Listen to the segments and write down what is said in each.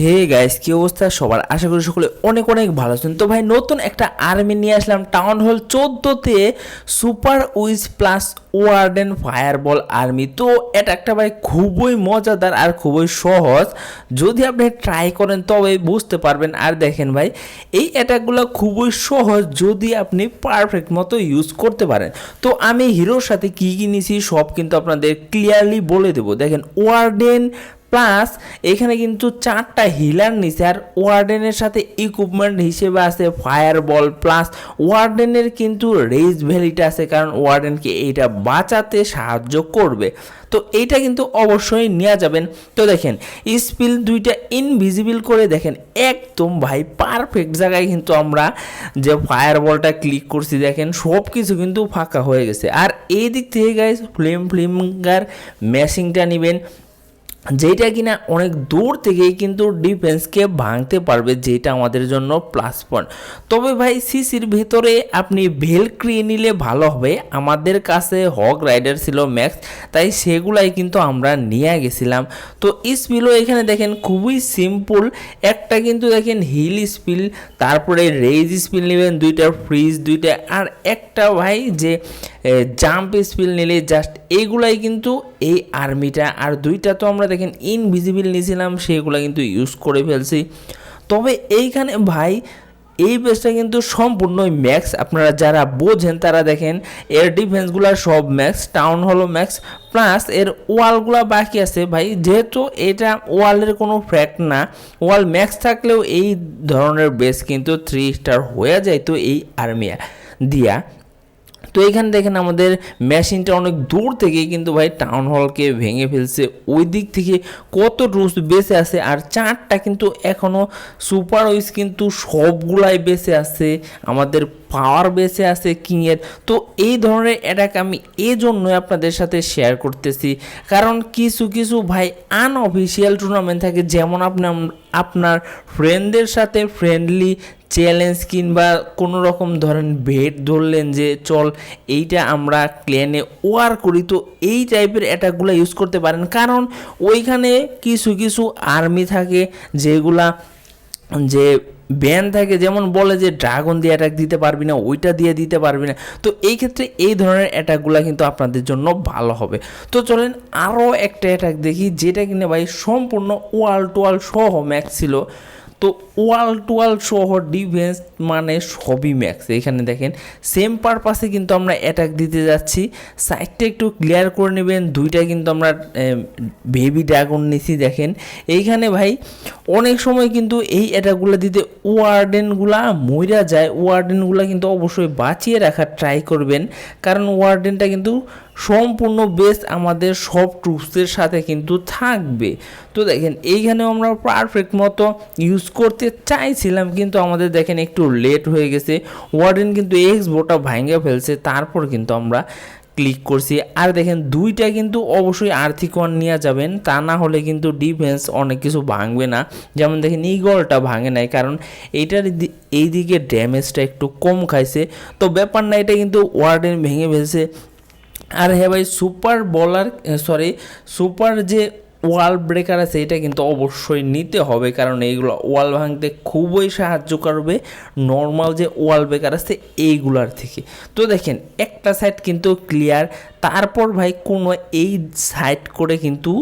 Hey guys কি অবস্থা? সবার আশা করি সকলে অনেক অনেক ভালো আছেন। তো ভাই, নতুন একটা আর্মি নিয়ে আসলাম town hall চোদ্দোতে super wiz plus warden fireball army তো এটা একটা ভাই খুবই মজাদার আর খুবই সহজ। যদি আপনি ট্রাই করেন, তবে বুঝতে পারবেন। আর দেখেন ভাই, এই অ্যাটাকগুলো খুবই সহজ যদি আপনি পারফেক্ট মতো ইউজ করতে পারেন। তো আমি হিরোর সাথে কী কী নিয়েছি সব কিন্তু আপনাদের ক্লিয়ারলি বলে দেবো। দেখেন ওয়ার্ডেন প্লাস এখানে কিন্তু চারটা হিলার নিচে আর ওয়ার্ডেনের সাথে ইকুইপমেন্ট হিসেবে আছে ফায়ার বল প্লাস ওয়ার্ডেনের কিন্তু রেজ ভ্যালিটা আছে কারণ ওয়ার্ডেনকে এইটা বাঁচাতে সাহায্য করবে। তো এইটা কিন্তু অবশ্যই নেওয়া যাবেন। তো দেখেন স্পিল দুইটা ইনভিজিবল করে দেখেন, একদম ভাই পারফেক্ট জায়গায় কিন্তু আমরা যে ফায়ার বলটা ক্লিক করছি দেখেন সব কিছু কিন্তু ফাঁকা হয়ে গেছে। আর এই দিক থেকে গাইজ ফ্লেম ফ্লিমগার ম্যাশিংটা নেবেন। যেটা কিনা অনেক দূর থেকেই কিন্তু ডিফেন্সকে ভাঙতে পারবে যেটা আমাদের জন্য প্লাস পয়েন্ট তবে ভাই সিসির ভিতরে আপনি ভেলক্রি নিলে ভালো হবে। আমাদের কাছে হক রাইডার ছিল ম্যাক্স তাই সেগুলাই কিন্তু আমরা নিয়ে গেছিলাম। তো স্পিলও এখানে দেখেন খুবই সিম্পল একটা কিন্তু দেখেন হিল স্পিল তারপরে রেজ স্পিল নেবেন, দুইটা ফ্রিজ দুইটা, আর একটা ভাই যে জাম্প স্পিল নিলে জাস্ট এইগুলাই কিন্তু এই আর্মিটা আর দুইটা তো আমরা দেখেন ইনভিজিবল নিয়েছিলাম, সেগুলো কিন্তু ইউজ করে ফেলছি। তবে এইখানে ভাই, এই পেজটা কিন্তু সম্পূর্ণই ম্যাক্স আপনারা যারা বোঝেন তারা দেখেন, এর ডিফেন্সগুলো সব ম্যাক্স টাউন হলো ম্যাক্স প্লাস এর ওয়ালগুলো বাকি আছে। ভাই, যেহেতু এটা ওয়ালের কোনো ফ্যাক্ট না, ওয়াল ম্যাক্স থাকলেও এই ধরনের বেস কিন্তু থ্রি স্টার হয়ে যায় তো এই আর্মি দিয়া। তো এখানে দেখেন আমাদের মেশিনটা অনেক দূর থেকে কিন্তু ভাই টাউন হলকে ভেঙে ফেলছে। ওই দিক থেকে কত রুস বেঁচে আছে আর চারটা কিন্তু এখনও সুপার উইস কিন্তু সবগুলাই বেঁচে আছে। আমাদের পাওয়ার বেঁচে আছে কিংয়ের তো এই ধরনের অ্যাটাক আমি এই জন্যই আপনাদের সাথে শেয়ার করতেছি। কারণ কিছু কিছু ভাই আনঅফিসিয়াল টুর্নামেন্ট থাকে। যেমন আপনি আপনার ফ্রেন্ডদের সাথে ফ্রেন্ডলি চ্যালেঞ্জ কিংবা কোনো রকম ধরেন ভেট ধরলেন যে, চল, এইটা আমরা ক্লেনে ওয়ার করি। তো এই টাইপের অ্যাটাকগুলো ইউজ করতে পারেন। কারণ ওইখানে কিছু কিছু আর্মি থাকে যেগুলা যে ব্যান থাকে, যেমন বলে যে ড্রাগন দিয়ে অ্যাটাক দিতে পারবি না, ওইটা দিয়ে দিতে পারবি না। তো এই ক্ষেত্রে এই ধরনের অ্যাটাকগুলো কিন্তু আপনাদের জন্য ভালো হবে। তো চলেন আরও একটা অ্যাটাক দেখি, যেটা কিনে ভাই সম্পূর্ণ ওয়াল টোয়াল সহ ম্যাক্স ছিল। তো ওয়াল টোয়াল সহ ডিফেন্স মানে সবই ম্যাক্স এখানে দেখেন সেম পারপাসে কিন্তু আমরা অ্যাটাক দিতে যাচ্ছি। সাইডটা একটু ক্লিয়ার করে নেবেন, দুইটা কিন্তু আমরা বেবি ড্রাগন নিছি, দেখেন। এইখানে ভাই, অনেক সময় কিন্তু এই অ্যাটাকগুলো দিতে ওয়ার্ডেনগুলা মইরা যায়। ওয়ার্ডেনগুলো কিন্তু অবশ্যই বাঁচিয়ে রাখার ট্রাই করবেন। কারণ ওয়ার্ডেনটা কিন্তু সম্পূর্ণ বেস আমাদের সব ট্রুপসের সাথে কিন্তু থাকবে। তো দেখেন, এইখানেও আমরা পারফেক্ট মতো ইউজ করতে চাইছিলাম, কিন্তু আমাদের দেখেন একটু লেট হয়ে গেছে। ওয়ার্ডেন কিন্তু এক্স বোটা ভাঙে ফেলছে, তারপর কিন্তু আমরা ক্লিক করছি। আর দেখেন, দুইটা কিন্তু অবশ্যই আর্থিক ওয়ান নিয়ে যাবেন, তা না হলে কিন্তু ডিফেন্স অনেক কিছু ভাঙবে না। যেমন দেখেন ইগলটা ভাঙে নাই, কারণ এইটার এই দিকে ড্যামেজটা একটু কম খাইছে। তো ব্যাপার না, এটা কিন্তু ওয়ার্ডেন ভেঙে ফেলছে। আর হ্যাঁ ভাই সুপার বলার সরি সুপার যে ওয়াল ব্রেকার আছে, এটা কিন্তু অবশ্যই নিতে হবে। কারণ এইগুলো ওয়াল ভাঙতে খুবই সাহায্য করবে নর্মাল যে ওয়াল ব্রেকার আছে, এইগুলার থেকে। তো দেখেন, একটা সাইড কিন্তু ক্লিয়ার তারপর ভাই কোনো এই সাইড করে কিন্তু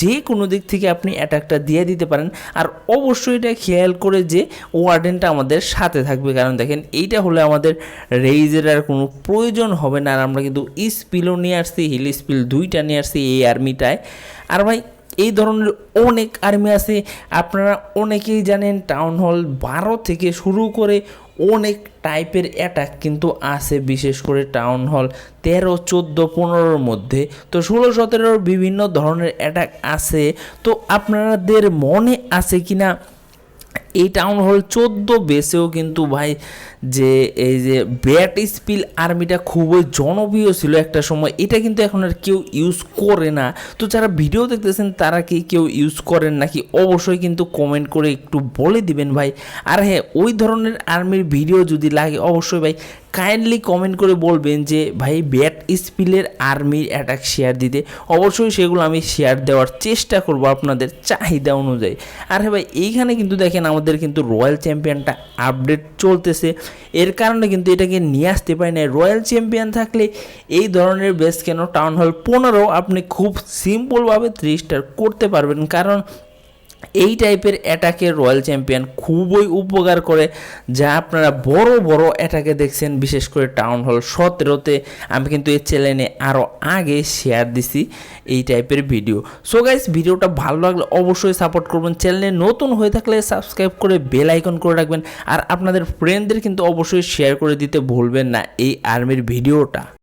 যে কোনো দিক থেকে আপনি অ্যাটাকটা দিয়ে দিতে পারেন। আর অবশ্যই এটা খেয়াল করে যে ওয়ার্ডেনটা আমাদের সাথে থাকবে। কারণ দেখেন, এইটা হলে আমাদের রেইজের আর কোনো প্রয়োজন হবে না। আর আমরা কিন্তু স্পিলও নিয়ে আসছি হিল স্পিল দুইটা নিয়ে আসছি এই আর্মিটায় আর ভাই, এই ধরনের অনেক আর্মি আছে। আপনারা অনেকেই জানেন টাউন হল বারো থেকে শুরু করে অনেক টাইপের অ্যাটাক কিন্তু আছে, বিশেষ করে টাউন হল তেরো, চোদ্দ, পনেরোর মধ্যে। তো ষোলো, সতেরোর বিভিন্ন ধরনের অ্যাটাক আছে। তো আপনাদের মনে আছে কি না এই টাউন হল চোদ্দ বেসেও কিন্তু ভাই যে এই যে ব্যাট স্পিল আর্মিটা খুবই জনপ্রিয় ছিল একটা সময়, এটা কিন্তু এখন আর কেউ ইউজ করে না। তো যারা ভিডিও দেখতেছেন, তারা কি কেউ ইউজ করেন নাকি? অবশ্যই কিন্তু কমেন্ট করে একটু বলে দিবেন ভাই। আর হ্যাঁ ওই ধরনের আর্মির ভিডিও যদি লাগে, অবশ্যই ভাই কাইন্ডলি কমেন্ট করে বলবেন যে, ভাই ব্যাট স্পিলের আর্মির অ্যাটাক শেয়ার দিতে। অবশ্যই সেগুলো আমি শেয়ার দেওয়ার চেষ্টা করব আপনাদের চাহিদা অনুযায়ী। আর হ্যাঁ ভাই, এইখানে কিন্তু দেখেন আমাদের কিন্তু রয়্যাল চ্যাম্পিয়নটা আপডেট চলতেছে। এর কারণে কিন্তু এটাকে নিয়ে আসতে পারি না রয়্যাল চ্যাম্পিয়ন থাকলে এই ধরনের বেস কেন টাউন হল পনেরো আপনি খুব সিম্পলভাবে থ্রি স্টার করতে পারবেন। কারণ এই টাইপের অ্যাটাকে রয়্যাল চ্যাম্পিয়ন খুবই উপকার করে, যা আপনারা বড় বড় অ্যাটাকে দেখছেন, বিশেষ করে টাউন হল সতেরোতে। আমি কিন্তু এই চ্যানেলে আরও আগে শেয়ার দিছি এই টাইপের ভিডিও সো গাইস ভিডিওটা ভালো লাগলে অবশ্যই সাপোর্ট করবেন। চ্যানেলে নতুন হয়ে থাকলে সাবস্ক্রাইব করে বেল আইকন করে রাখবেন। আর আপনাদের ফ্রেন্ডদের কিন্তু অবশ্যই শেয়ার করে দিতে ভুলবেন না এই আর্মির ভিডিওটা